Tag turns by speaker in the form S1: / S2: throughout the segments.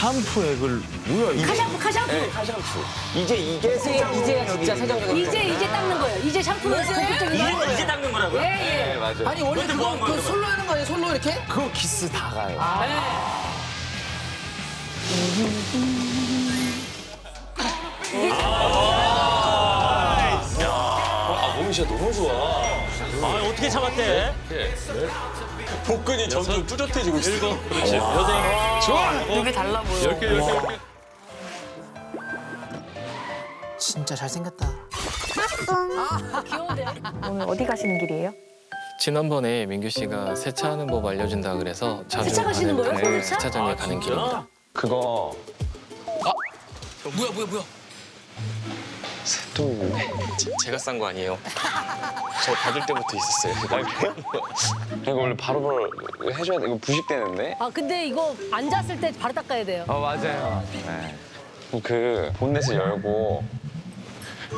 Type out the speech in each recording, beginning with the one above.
S1: 샴푸액을 뭐야 이거?
S2: 카샴푸 카샴푸.
S3: 네, 카샴푸. 이제 이게
S4: 이제 이제야 진짜 세정적인
S2: 이제 이제 닦는 거예요. 이제 샴푸는 본격적인 거.
S5: 이제, 이제 닦는 거라고요?
S2: 예 예.
S3: 네, 맞아요.
S4: 아니 원래
S5: 뭐
S4: 그거 한그 솔로 하는 거예요 솔로 이렇게?
S3: 그거 기스 다 가요. 아, 몸이 진짜 너무 좋아.
S5: 아, 어떻게 참았대?
S3: 복근이 점점 뚜렷해지고 있어. 일곱.
S5: 그렇지. 여덟.
S3: 좋아.
S4: 되게 달라 보여.
S3: 열 개, 열 개, 열 개.
S4: 진짜 잘생겼다.
S6: 오늘 어디 가시는 길이에요?
S7: 지난번에 민규 씨가 세차하는 법 알려준다 그래서 자주
S2: 세차 가시는
S7: 가는
S2: 거예요?
S7: 그
S2: 세차?
S7: 세차장에
S5: 아,
S7: 가는? 길입니다.
S3: 그거
S4: 뭐야 뭐야 뭐야?
S3: 또 있네.
S7: 제가 싼 거 아니에요. 저 받을 때부터 있었어요.
S3: 이거 원래 바로바로 해줘야 돼. 이거 부식되는데?
S2: 아 근데 이거 앉았을 때 바로 닦아야 돼요.
S3: 어, 맞아요. 네. 그 본넷을 열고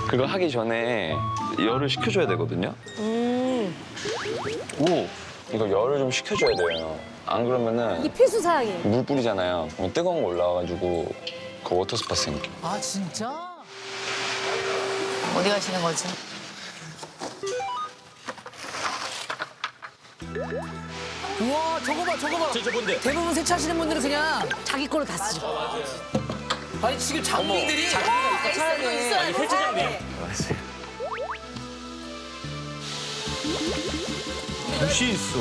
S3: 그거 하기 전에 열을 식혀줘야 되거든요.
S2: 음.
S3: 오! 이거 열을 좀 식혀줘야 돼요. 안 그러면은
S2: 이 필수 사항이에요.
S3: 물 뿌리잖아요. 뜨거운 거 올라와가지고 그 워터 스파 생겨.
S4: 아 진짜? 어디 가시는 거지? 우와 저거 봐 저거 봐.
S5: 저, 저?
S4: 대부분 세차하시는 분들은 그냥
S2: 자기 거로 다 쓰죠.
S4: 아니 지금 장비들이 장비가 있어 차량에.
S5: 아니, 세차장비.
S1: 붓이 있어.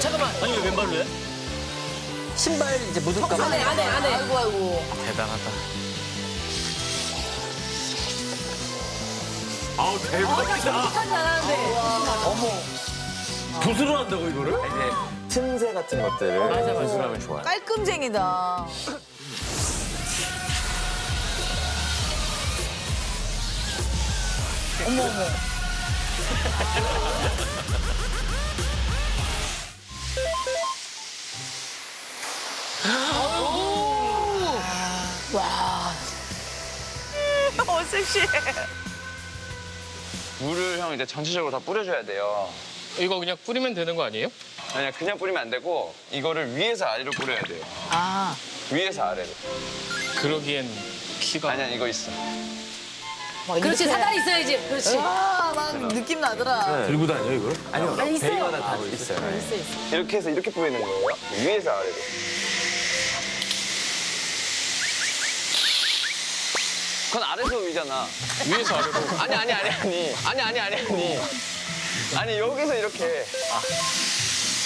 S4: 잠깐만
S5: 아니, 왜 왼발로 해?
S4: 신발 이제 묻을까 봐.
S2: 안해 안해 안해.
S4: 아이고 아이고.
S7: 대단하다.
S5: 아우, 대박이다.
S2: 정직하지 않았는데.
S5: 붓으로 한다고, 이거를?
S3: 틈새 같은 것들을 분수하면 좋아요.
S4: 깔끔쟁이다. 어머 어머. 와. 어 섹시해.
S3: 물을 형 이제 전체적으로 다 뿌려줘야 돼요.
S7: 이거 그냥 뿌리면 되는 거 아니에요?
S3: 아니야 그냥 뿌리면 안 되고 이거를 위에서 아래로 뿌려야 돼요.
S4: 아.
S3: 위에서 아래로.
S7: 그러기엔 키가
S3: 아니야 이거 있어.
S2: 그렇지 사다리 있어야지. 그렇지.
S4: 아, 난 느낌 나더라.
S1: 들고 다녀 이걸?
S3: 아니요
S2: 아니, 있어요.
S3: 베이마다 다 있어요. 네.
S2: 있어 있어.
S3: 이렇게 해서 이렇게 뿌리는 거예요. 위에서 아래로. 그건 아래서 위잖아.
S7: 위에서 아래로
S3: 아니 아니 아니 아니 아니 아니 아니 아니 아니 여기서 이렇게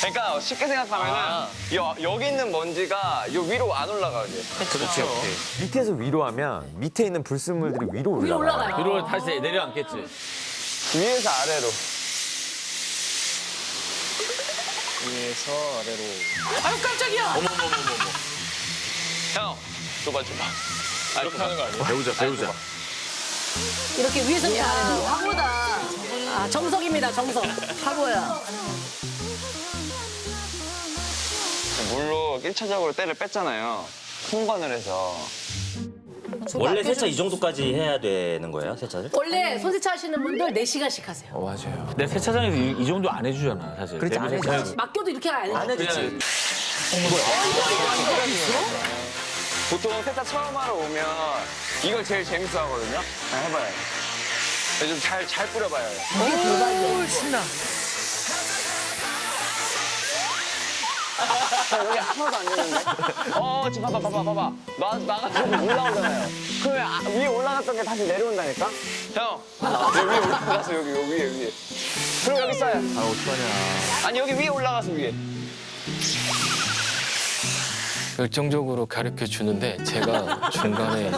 S3: 그러니까 쉽게 생각하면은 여, 여기 있는 먼지가 요 위로 안 올라가게
S7: 그렇죠.
S8: 밑에서 위로 하면 밑에 있는 불순물들이 위로
S2: 위로
S8: 올라가요.
S2: 올라가요.
S5: 위로 다시 내려앉겠지.
S3: 위에서 아래로
S7: 위에서 아래로
S4: 아유 깜짝이야.
S3: 형 줘봐 줘봐 아,
S7: 이렇게 하는 거 아니에요?
S1: 배우자 배우자.
S2: 이렇게 위에서 아래로.
S4: 화보다.
S2: 아 정석입니다 정석.
S4: 화보야.
S3: 물로 1차적으로 때를 뺐잖아요 통관을 해서
S5: 원래 세차 이 정도까지 해야 되는 거예요, 세차를?
S2: 원래 손세차 하시는 분들 4시간씩 하세요.
S7: 어, 맞아요.
S1: 내 세차장에서 이, 이 정도 안 해주잖아 사실.
S8: 그렇지, 안 해주지.
S2: 맡겨도 이렇게 안 해요.
S3: 보통 세차 처음 하러 오면 이걸 제일 재밌어 하거든요 그냥 해봐요 요즘 잘, 잘 뿌려봐요
S4: 오 신나.
S3: 자, 여기 하나도 안 되는데? 어, 지금 봐봐, 봐봐, 봐봐. 나, 나가서 올라오잖아요. 그러면 아, 위에 올라갔던 게 다시 내려온다니까? 형, 여기 위에 올라가서 여기, 여기 위에, 위에. 그럼 여기 써요.
S1: 아 어떡하냐.
S3: 아니, 여기 위에 올라가서 위에.
S7: 열정적으로 가르쳐 주는데 제가 중간에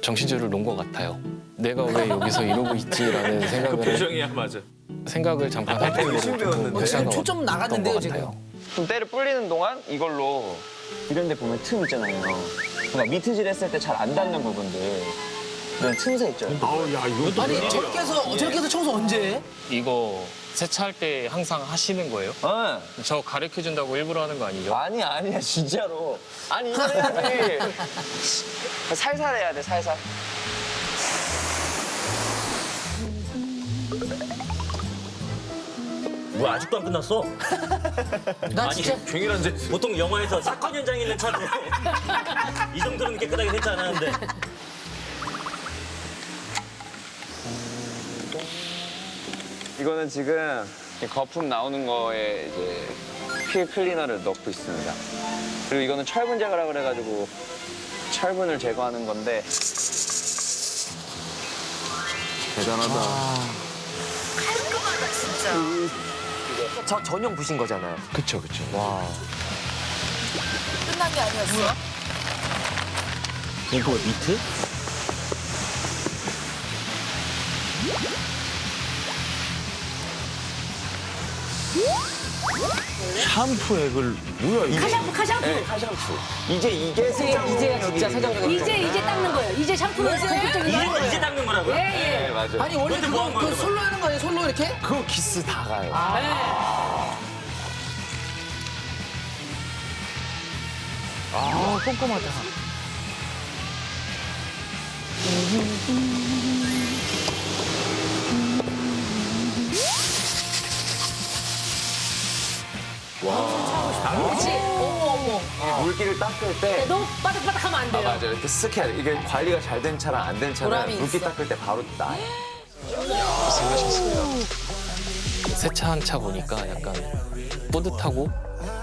S7: 정신줄을 놓은 것 같아요. 내가 왜 여기서 이러고 있지라는
S1: 그
S7: 생각을
S1: 표정이야 맞아.
S7: 생각을 잠깐 하고
S8: 열심히 배웠는데.
S4: 지금 초점 나갔는데요, 지금.
S3: 그럼 때를 불리는 동안 이걸로 이런 데 보면 틈 있잖아요. 그러니까 미트질 했을 때 잘 안 닿는 부분들. 이런 틈새 있죠.
S1: 아우 야 이거
S4: 아니 저렇게 해서 저렇게 해서 청소 언제 해?
S7: 이거 세차할 때 항상 하시는 거예요?
S3: 어.
S7: 저 가르쳐 준다고 일부러 하는 거 아니죠?
S3: 아니, 아니야, 진짜로. 아니, 이거 해야지. 살살 해야 돼, 살살.
S5: 뭐 아직도 안 끝났어?
S4: 나
S5: 아니,
S4: 진짜
S1: 종일 앉아.
S5: 보통 영화에서 사건 현장에 있는 차도 이 정도는 깨끗하게 세차 안 하는데.
S3: 이거는 지금 이 거품 나오는 거에 이제 휠 클리너를 넣고 있습니다. 그리고 이거는 철분 제거라 그래가지고 철분을 제거하는 건데
S4: 저 전용 부신 거잖아요.
S8: 그쵸 그쵸.
S6: 끝난 게 아니었어요?
S5: 이거 미트?
S1: 샴푸 액을 뭐야 이거?
S2: 카샴푸 카샴푸.
S3: 네, 카샴푸. 이제 이게 세정력이
S4: 이제야 진짜 세정력.
S2: 이제 이제 닦는 거예요. 이제 샴푸는 본격적인
S5: 이제,
S2: 거예요.
S5: 이제 닦는 거라고요?
S2: 예 예.
S3: 네, 맞아요.
S4: 아니 원래
S5: 뭐
S4: 그거 그? 솔로 하는 거 아니에요? 솔로 이렇게?
S8: 그거 기스 다 가요.
S4: 아 꼼꼼하다.
S2: 그렇지. 어머 어머.
S8: 물기를 닦을 때
S2: 너무 바닥바닥하면 안
S8: 아,
S2: 돼요.
S8: 맞아요. 이렇게 쓱 해야 돼. 이게 관리가 잘 된 차랑 안된
S6: 보람이
S8: 물기
S6: 있어.
S8: 닦을 때 바로 나요.
S7: 세차한 차 보니까 약간 뿌듯하고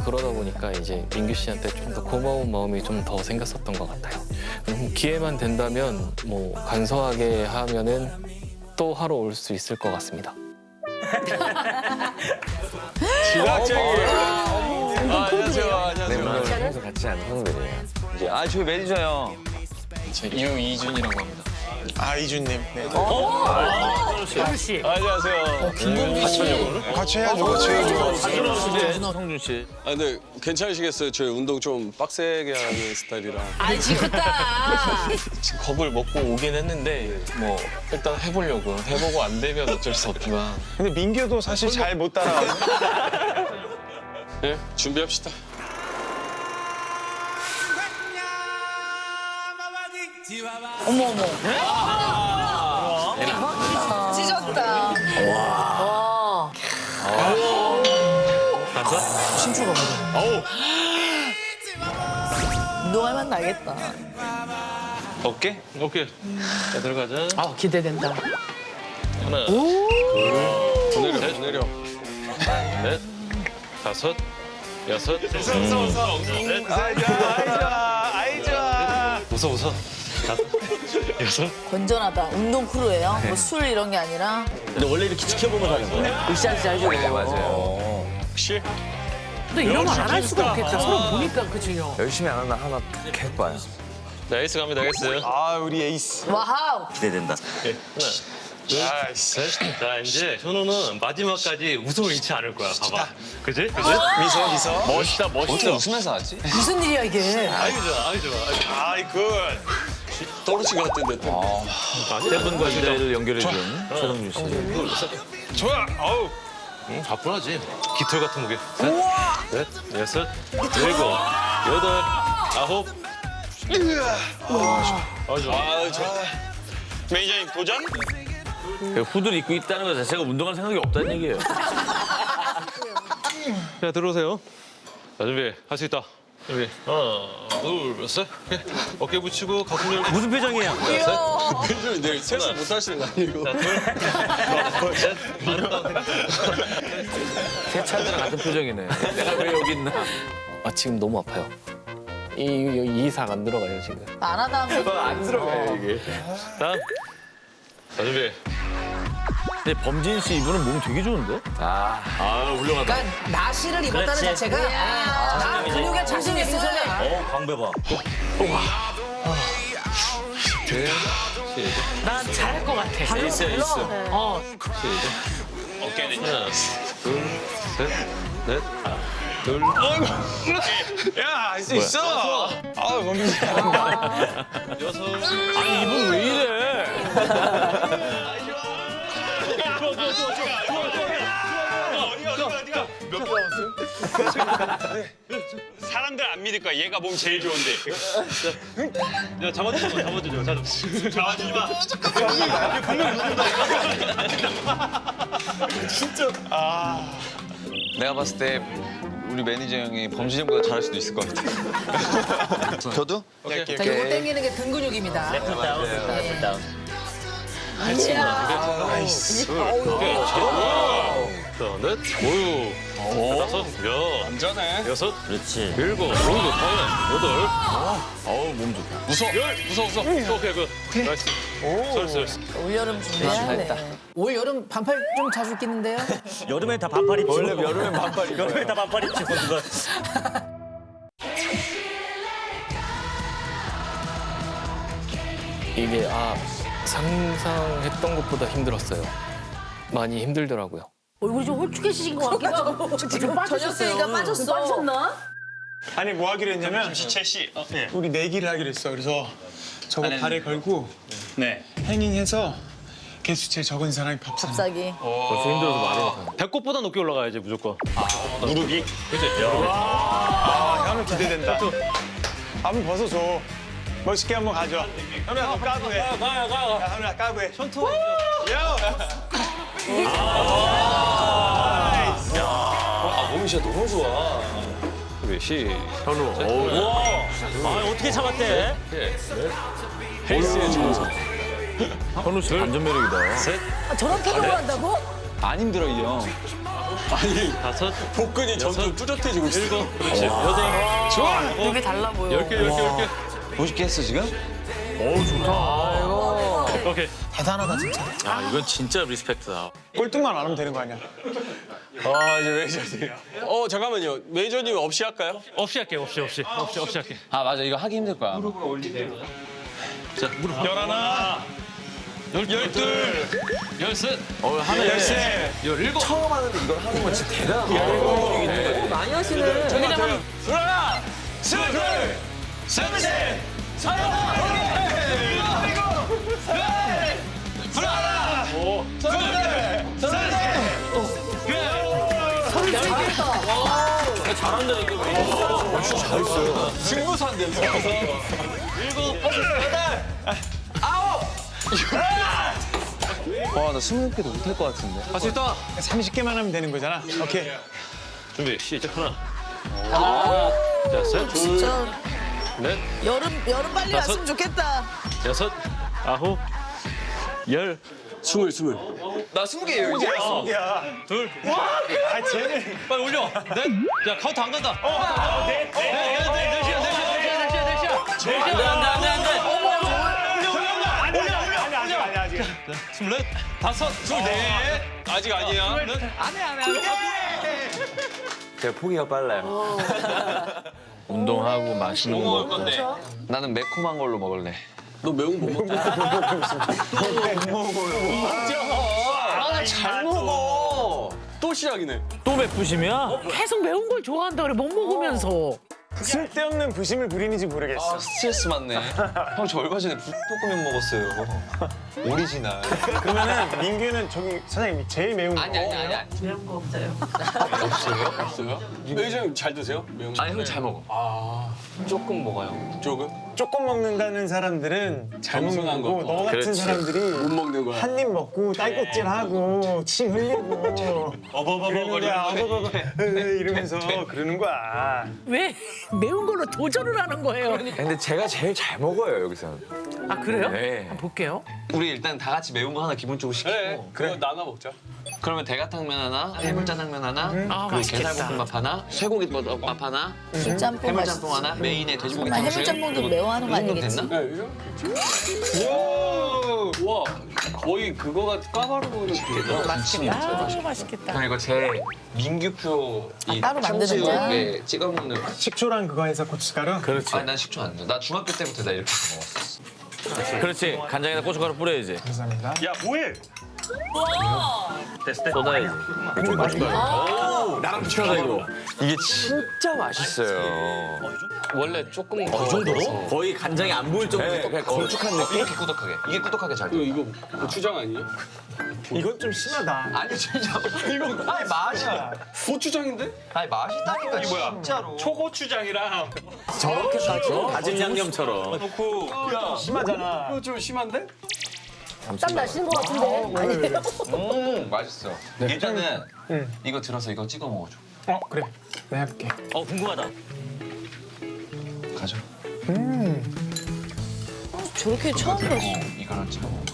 S7: 그러다 보니까 이제 민규 씨한테 좀 더 고마운 마음이 좀 더 생겼었던 것 같아요. 음, 기회만 된다면 뭐 간소하게 하면은 또 하러 올 수 있을 것 같습니다.
S8: 랩을 평소 같이 하는 형들이에요.
S3: 이제 아 저희 매니저요.
S7: 저 유이준이라고 합니다.
S9: 아 이준님. 네.
S1: 그렇지.
S9: 안녕하세요.
S4: 김범기 씨.
S9: 같이 해야죠. 같이 해야죠.
S1: 성준 씨.
S10: 아 근데 괜찮으시겠어요? 저희 운동 좀 빡세게 하는 스타일이라
S2: 아니 지긋다.
S7: 지금 겁을 먹고 오긴 했는데 뭐 일단 해보려고 해보고 안 되면 어쩔 수 없지만
S9: 근데 민규도 사실 잘 못 따라.
S10: 네 준비합시다.
S6: 어머 어머.
S4: 신주가 맞아.
S6: 운동할 맛 나겠다.
S10: 어깨?
S7: 오케이 자 들어가자
S4: 아 기대된다.
S7: 하나
S10: 더 내려 더 내려.
S7: 넷 다섯 여섯
S9: 아이 좋아.
S7: 웃어 웃어 다섯 여섯
S6: 건전하다. 운동 크루예요. 뭐 술 이런 게 아니라.
S5: 근데 원래 이렇게 지켜보면서 하는 거예요?
S4: 으쌰으쌰 해주고.
S8: 네, 맞아요.
S10: 혹시?
S2: 근데 이런 거 안 할 수가 없겠다. 서로 보니까 그죠.
S8: 열심히 안 하나 하나 탁 해봐요.
S7: 네, 에이스 갑니다 에이스
S9: 아 우리 에이스.
S6: 와우.
S5: 기대된다.
S9: 아이씨.
S11: 자 이제 현우는 마지막까지 웃음을 잃지 않을 거야. 봐봐. 그지? 그지?
S9: 미소 미소.
S1: 멋있다 멋있다.
S3: 어떻게 웃으면서 하지?
S2: 무슨 일이야 이게.
S11: 아이 좋아, 아이 좋아. 아이 좋아.
S9: 아이 굿.
S10: 떨어진 것 같은데 또.
S1: 세분과 기대를 연결해준 최성준 씨.
S9: 좋아. 어우.
S11: 응, 가뿐하지. 깃털 같은 무게. 셋, 넷, 여섯, 일곱, 여덟, 아홉. 아 좋아.
S10: 아 저.
S9: 매니저님 도전?
S1: 그 후드를 입고 있다는 것 자체가 운동할 생각이 없다는 얘기예요.
S11: 자 들어오세요. 자 준비. 할 수 있다. 준비. 하나, 둘, 셋. 오케이. 어깨 붙이고 가슴 열고.
S5: 무슨 표정이에요?
S10: 매니저님 내일 세수 못 하시는 거 아니고?
S11: 자 둘, 셋. 아름다운 생각.
S1: 새 차들랑 같은 표정이네. 내가 왜 여기 있나?
S7: 아 지금 너무 아파요. 이, 이 이상 안 들어가요 지금.
S6: 안 하다 하면
S8: 안 들어가요 이게.
S11: 다음. 자 준비.
S1: 근데 범진 씨 이분은 몸 되게 좋은데?
S8: 아
S1: 아 훌륭하다.
S4: 그러니까 나시를 입었다는
S5: 그렇지.
S4: 자체가 나 근육에 자신 있어야
S5: 어, 광배 봐.
S2: 난 잘할 것 같아.
S1: 에이스 에이스.
S2: 어.
S11: 어깨는 하나, 둘, 셋, 넷, 둘.
S9: 야, 할 수 있어. 아, 원빈 씨.
S11: 여섯.
S1: 아니 이분 왜 이래?
S9: 사람들 안 믿을 거야. 얘가 몸 제일 좋은데.
S11: 야 잡아주지 마, 잡아주지 마. 잡아주지 마.
S9: 진짜. 아. 내가 봤을 때 우리 매니저 형이 범시정보다 잘할 수도 있을 것 같아. 저도?
S11: 오케이.
S4: 자, 요거 당기는 게 등 근육입니다.
S5: 레프트 다운, 레프트 다운.
S11: 자, 넷, 오유, 다섯, 여,
S9: 안전해.
S11: 여섯,
S10: 그렇지.
S11: 일곱, 오유, 다섯, 여덟,
S1: 어우 몸 좋다.
S11: 무서워, 열, 무서워, 무서워. 오케이, 그, 나이스. 잘했어, 잘했어.
S6: 올여름 준비해야 돼.
S4: 올 여름 반팔 좀 자주 입겠는데요?
S5: 여름에 다 반팔 입지.
S8: 원래 여름엔 반팔 입어요.
S5: 여름에 다 반팔 입지. 그거.
S7: 이게 아 상상했던 것보다 힘들었어요. 많이 힘들더라고요.
S2: 얼굴이 좀 홀쭉해지신 것 같기도 하고. 지금
S6: 저녁때니까 빠졌어.
S2: 빠졌나?
S12: 아니 뭐 하기로 했냐면
S9: 지채 씨. 어, 네.
S12: 우리 내기를 하기로 했어. 그래서 저거
S9: 아니, 아니.
S12: 발에 걸고
S9: 네.
S12: 행잉해서 개수채 적은 사람이 밥 사는.
S6: 갑자기.
S1: 벌써 힘들어서 말이 못하네.
S11: 배꼽보다 높게 올라가야지 무조건.
S9: 무릎이?
S11: 그치? 야,
S12: 아, 현우 기대된다. 한번 벗어줘. 멋있게 한번 가져. 현우야, 너 까부해. 가요, 가요, 가요. 야, 현우야, 까부해. 손톱. 야!
S10: 진짜 너무 좋아.
S11: 우리 시.
S1: 현우. 어우.
S5: 아, 어떻게 참았대?
S11: 헬스의 정석.
S1: 현우 씨 반전 매력이다.
S2: 아, 저런 태도를 한다고?
S9: 안 힘들어, 이 형. 아니,
S11: 다섯,
S10: 복근이 점점 뚜렷해지고 있어.
S11: 일곱, 그렇지. 여덟,
S9: 좋아.
S6: 되게 달라 보여.
S11: 열 개, 열 개, 열 개.
S9: 멋있게 했어, 지금?
S1: 어우 좋다.
S11: 오케이.
S4: 대단하다, 진짜.
S1: 야 이건 진짜 리스펙트다.
S12: 꼴등만 안 하면 되는 거 아니야?
S10: 아 이제 매니저님. 어 잠깐만요. 매니저님 없이 할까요?
S11: 없이 할게, 없이, 없이, 없이, 없이 할게.
S3: 아 맞아 이거 하기 힘들 거야.
S11: 자, 무릎. 열하나, 열둘, 열셋,
S1: 어 하네.
S12: 열쇠.
S11: 열일곱.
S8: 처음 하는데 이걸 하는 건 진짜 대단하다.
S2: 많이 하시네.
S12: 둘, 하나, 스물,
S11: 셋,
S3: 와나 스무 개도 못할 것 같은데.
S11: 할 수 있다.
S12: 30개만 하면 되는 거잖아. 오케이.
S11: 준비, 시작 하나. 자, 셋, 둘,
S6: 진짜
S11: 넷,
S6: 여름 여름 빨리
S11: 다섯.
S6: 왔으면 좋겠다.
S11: 여섯, 아홉, 열,
S10: 스물 스물
S9: 나 스무 개예요 이제.
S12: 어.
S11: 둘.
S12: 아, 쟤는.
S11: 빨리 올려. 넷. 야, 카운트 안 간다. 어, 넷. 넷, 넷, 넷, 넷이야, 넷이야,
S12: 넷이야, 넷이야, 넷이야.
S11: 스물넷. 다섯. 스물넷.
S10: 아직 아니야.
S8: 스물넷. 제 포기가 빨라요.
S1: 운동하고 맛있는 거 먹고.
S3: 나는 매콤한 걸로 먹을래.
S10: 너 매운 거 못 먹어.
S3: 아잘 먹어.
S10: 또 시작이네.
S1: 또 맵부심이야?
S2: 계속 매운 걸 좋아한다 그래 못 먹으면서.
S12: 쓸데없는 부심을 부리는지 모르겠어.
S3: 아 스트레스 받네. 형 저 얼마 전에 불닭볶음면 먹었어요. 오리지널.
S12: 그러면은 민규는 저기 사장님 제일 매운 거.
S3: 아니 아니 아니 아니.
S10: 매니저님 잘 드세요? 매운 거.
S3: 아니 형잘 먹어.
S11: 조금 먹어요.
S10: 조금
S12: 조금 먹는다는 사람들은 잘 먹는
S10: 겸손한
S12: 거고
S10: 거.
S12: 너 같은
S1: 그렇지.
S12: 사람들이
S10: 못 먹는 거야.
S12: 한 입 먹고 딸꾹질하고 침 흘리고 그러는 거야. 어버버버 이러면서 그러는 거야.
S2: 왜 매운 걸로 도전을 하는 거예요?
S8: 근데 제가 제일 잘 먹어요 여기서.
S2: 아 그래요?
S8: 네.
S2: 한번 볼게요.
S3: 우리 일단 다 같이 매운 거 하나 기본적으로 시키고.
S10: 그래. 그거 나눠 먹자.
S3: 그러면 대가탕면 하나, 해물짜장면 하나,
S2: 아,
S3: 그리고
S2: 맛있겠다.
S3: 게살볶음밥 하나, 쇠고기밥 하나,
S6: 짬뽕
S3: 해물짬뽕. 하나, 메인에 돼지고기
S6: 정말
S3: 탕수육.
S6: 해물짬뽕도
S3: 그리고
S6: 매워하는 거
S3: 이 정도
S6: 아니겠지?
S3: 됐나?
S10: 와 거의 그거가 까바르고는 되게
S2: 맛있겠다. 아, 맛있겠다.
S3: 형 이거 제 민규표 이
S6: 아, 따로 만드는
S3: 찍어 먹는.
S12: 식초랑 그거 해서 고춧가루.
S1: 그렇지.
S3: 아니 난 식초 안 줘. 나 중학교 때부터 나 이렇게 먹었어.
S1: 그렇지. 간장에다 고춧가루 뿌려야지.
S12: 감사합니다.
S10: 야 뭐해?
S1: 쏟아야지. 나랑 비슷하다 이거.
S8: 이게 진짜 맛있어요.
S11: 원래 조금
S1: 어, 이 정도로? 거의 간장이 안 보일 정도로
S8: 네,
S1: 그냥
S8: 걸쭉한 느낌.
S3: 이렇게 꾸덕하게. 이게 꾸덕하게 잘 돼.
S10: 이거 고추장 아니에요?
S12: 이건 좀 심하다.
S3: 아니 진짜 이거 아니 맛이
S10: 고추장인데?
S3: 아니 맛있다니까 진짜로.
S10: 초고추장이랑
S1: 저렇게까지 다진 양념처럼.
S12: 심하잖아.
S10: 이거 좀 심한데?
S2: 땀 나시는 것 같은데? 아니에요?
S3: 음 맛있어. 예전에 이거 들어서 이거 찍어 먹어줘.
S12: 어 그래. 내가 해볼게.
S5: 어 궁금하다.
S9: 가져.
S6: 저렇게 처음 봤어.
S9: 이거랑 참.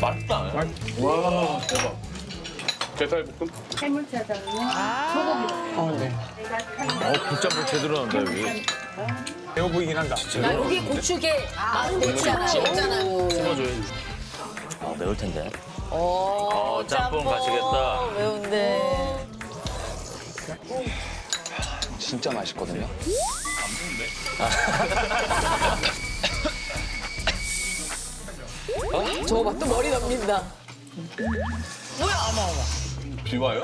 S10: 맛있다.
S12: 와 대박.
S10: 게살볶음?
S12: 어 네.
S1: 어, 국짬뽕 제대로 나온다, 여기.
S12: 배워 보이긴 한다.
S2: 야 여기 고추게 많은 고추잖아. 없잖아요.
S5: 아 매울 텐데.
S6: 어,
S1: 짬뽕 가시겠다.
S6: 매운데.
S3: 진짜 맛있거든요.
S6: 저거 봐, 또 머리 넘긴다.
S10: 비 와요?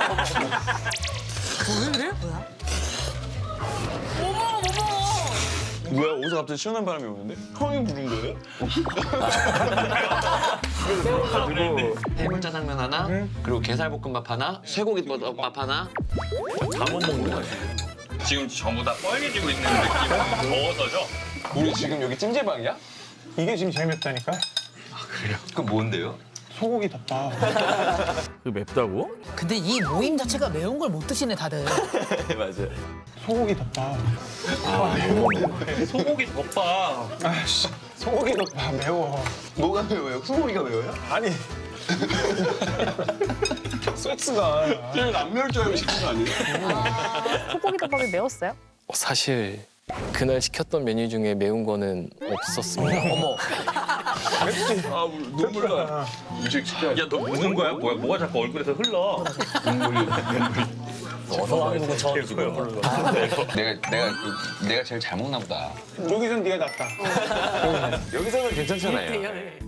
S9: 뭐야 어디서 갑자기 시원한 바람이 오는데? 형이 부른 거예요?
S3: 해물 짜장면 하나, 그리고 게살볶음밥 하나, 쇠고기밥 하나.
S5: 잠못 먹는 거야.
S11: 지금 전부 다 빨개지고 있는 느낌. 더워서죠?
S3: 우리 지금 여기 찜질방이야?
S12: 이게 지금 제일 맵다니까.
S9: 그럼 뭔데요?
S12: 소고기 덮밥.
S1: 그 맵다고?
S6: 근데 이 모임 자체가 매운 걸 못 드시네, 다들.
S8: 맞아요.
S12: 소고기 덮밥.
S11: 소고기 덮밥.
S12: 아씨 소고기 덮밥 매워.
S9: 뭐가 매워요? 소고기가 매워요?
S12: 아니. 소스가.
S9: 안 매울 줄 알고 시킨 거 아니에요?
S2: 소고기 덮밥이 매웠어요?
S7: 어, 사실 그날 시켰던 메뉴 중에 매운 거는 없었습니다. 어머.
S11: 아 눈물 나. 음식 시켜. 야너 무슨 거야? 뭐야? 뭐가 자꾸 얼굴에서 흘러?
S5: 어서 한국은 처음이지 그럼.
S9: 내가 내가 그- 내가 제일 잘 먹나 보다.
S12: 여기선 네가 낫다.
S8: 여기서는 괜찮잖아요.